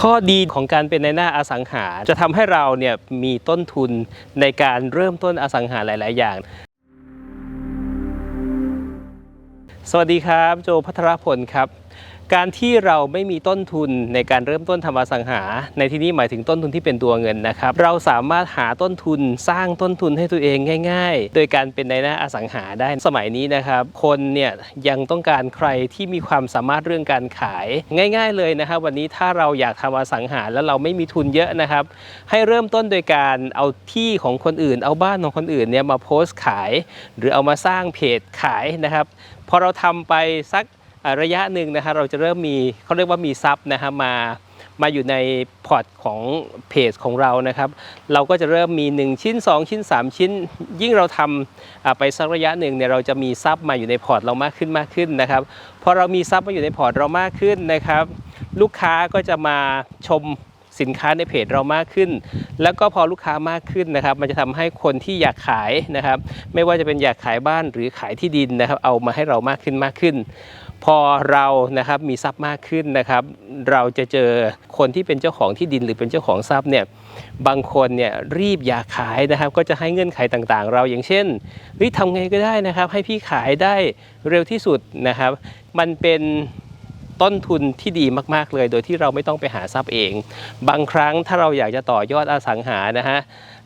ข้อดีของการเป็นในหน้าอสังหา จะทำให้เราเนี่ยมีต้นทุนในการเริ่มต้นอสังหาหลาย ๆ อย่าง สวัสดีครับ โจพัทรพลครับ การที่เราไม่มีต้นทุนในการเริ่มต้นทำอสังหา ในที่นี้หมายถึงต้นทุนที่เป็นตัวเงินนะครับ เราสามารถหาต้นทุนสร้างต้นทุนให้ตัวเองง่าย ๆ โดยการเป็นในหน้าอสังหาได้สมัยนี้นะครับ คนเนี่ยยังต้องการใครที่มีความสามารถเรื่องการขายง่าย ๆ เลยนะครับ วันนี้ถ้าเราอยากทำอสังหาแล้วเราไม่มีทุนเยอะนะครับ ให้เริ่มต้นโดยการเอาที่ของคนอื่น เอาบ้านของคนอื่นเนี่ยมาโพสต์ขาย หรือเอามาสร้างเพจขายนะครับพอเราทำไปสัก ระยะหนึ่งนะครับเราจะเริ่มมีเขาเรียกว่ามีซับนะฮะมามาอยู่ในพอร์ตของเพจของเรานะครับ เราก็จะเริ่มมี 1 ชิ้น 2 ชิ้น 3 ชิ้น ยิ่งเราทำไปสักระยะหนึ่งเนี่ยเราจะมีซับมาอยู่ในพอร์ตเรามากขึ้นมากขึ้นนะครับพอเรามีซับมาอยู่ในพอร์ตเรามากขึ้นนะครับ ลูกค้าก็จะมาชมสินค้าในเพจเรามากขึ้น แล้วก็พอลูกค้ามากขึ้นนะครับ มันจะทำให้คนที่อยากขายนะครับ ไม่ว่าจะเป็นอยากขายบ้านหรือขายที่ดินนะครับ เอามาให้เรามากขึ้นมากขึ้น พอเรานะครับมีทรัพย์มากขึ้นนะครับ เราจะเจอคนที่เป็นเจ้าของที่ดินหรือเป็นเจ้าของทรัพย์เนี่ยบางคนเนี่ยรีบอยากขายนะครับ ก็จะให้เงื่อนไขต่างๆ เราอย่างเช่นเฮ้ยทำไงก็ได้นะครับ ให้พี่ขายได้เร็วที่สุดนะครับ มันเป็น ต้นทุนที่ดีมากๆเลย โดยที่เราไม่ต้องไปหาทรัพย์เอง บางครั้งถ้าเราอยากจะต่อยอดอสังหานะฮะ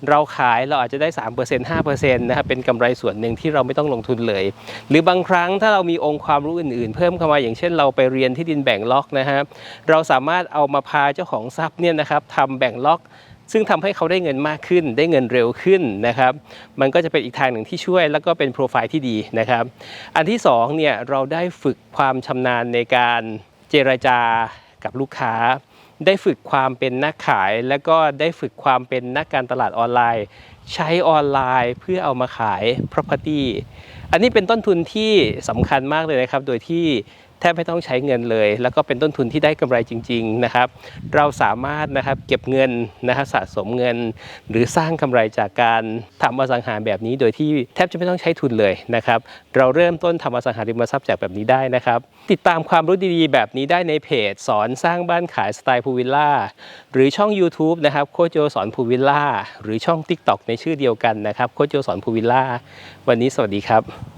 เราขายเราอาจจะได้ 3% 5%นะครับเป็นกำไรส่วนหนึ่งที่เราไม่ต้องลงทุนเลย หรือบางครั้งถ้าเรามีองค์ความรู้อื่นๆ เพิ่มเข้ามาอย่างเช่นเราไปเรียนที่ดินแบ่งล็อกนะฮะเราสามารถเอามาพาเจ้าของทรัพย์เนี่ยนะครับทำแบ่งล็อก ซึ่งทำให้เขาได้เงินมากขึ้น ได้เงินเร็วขึ้นนะครับมันก็จะเป็นอีกทางหนึ่งที่ช่วย แล้วก็เป็นโปรไฟล์ที่ดีนะครับ อันที่สองเนี่ยเราได้ฝึกความชำนาญในการเจรจากับลูกค้า ได้ฝึกความเป็นนักขาย แล้วก็ได้ฝึกความเป็นนักการตลาดออนไลน์ ใช้ออนไลน์เพื่อเอามาขาย property อันนี้เป็นต้นทุนที่สำคัญมากเลยนะครับ โดยที่ แทบไม่ต้องใช้เงินเลย แล้วก็เป็นต้นทุนที่ได้กำไรจริง ๆนะครับ เราสามารถนะครับเก็บเงินนะครับสะสมเงิน หรือสร้างกำไรจากการทำอสังหาแบบนี้ โดยที่แทบจะไม่ต้องใช้ทุนเลยนะครับ เราเริ่มต้นทำอสังหาริมทรัพย์จากแบบนี้ได้นะครับ ติดตามความรู้ดีๆ แบบนี้ได้ในเพจ สอนสร้างบ้านขายสไตล์พูวิลล่าหรือช่อง YouTube นะครับโคโจสอนพูวิลล่าหรือช่อง TikTok ในชื่อเดียวกันนะครับโคโจสอนพูวิลล่าวันนี้สวัสดีครับ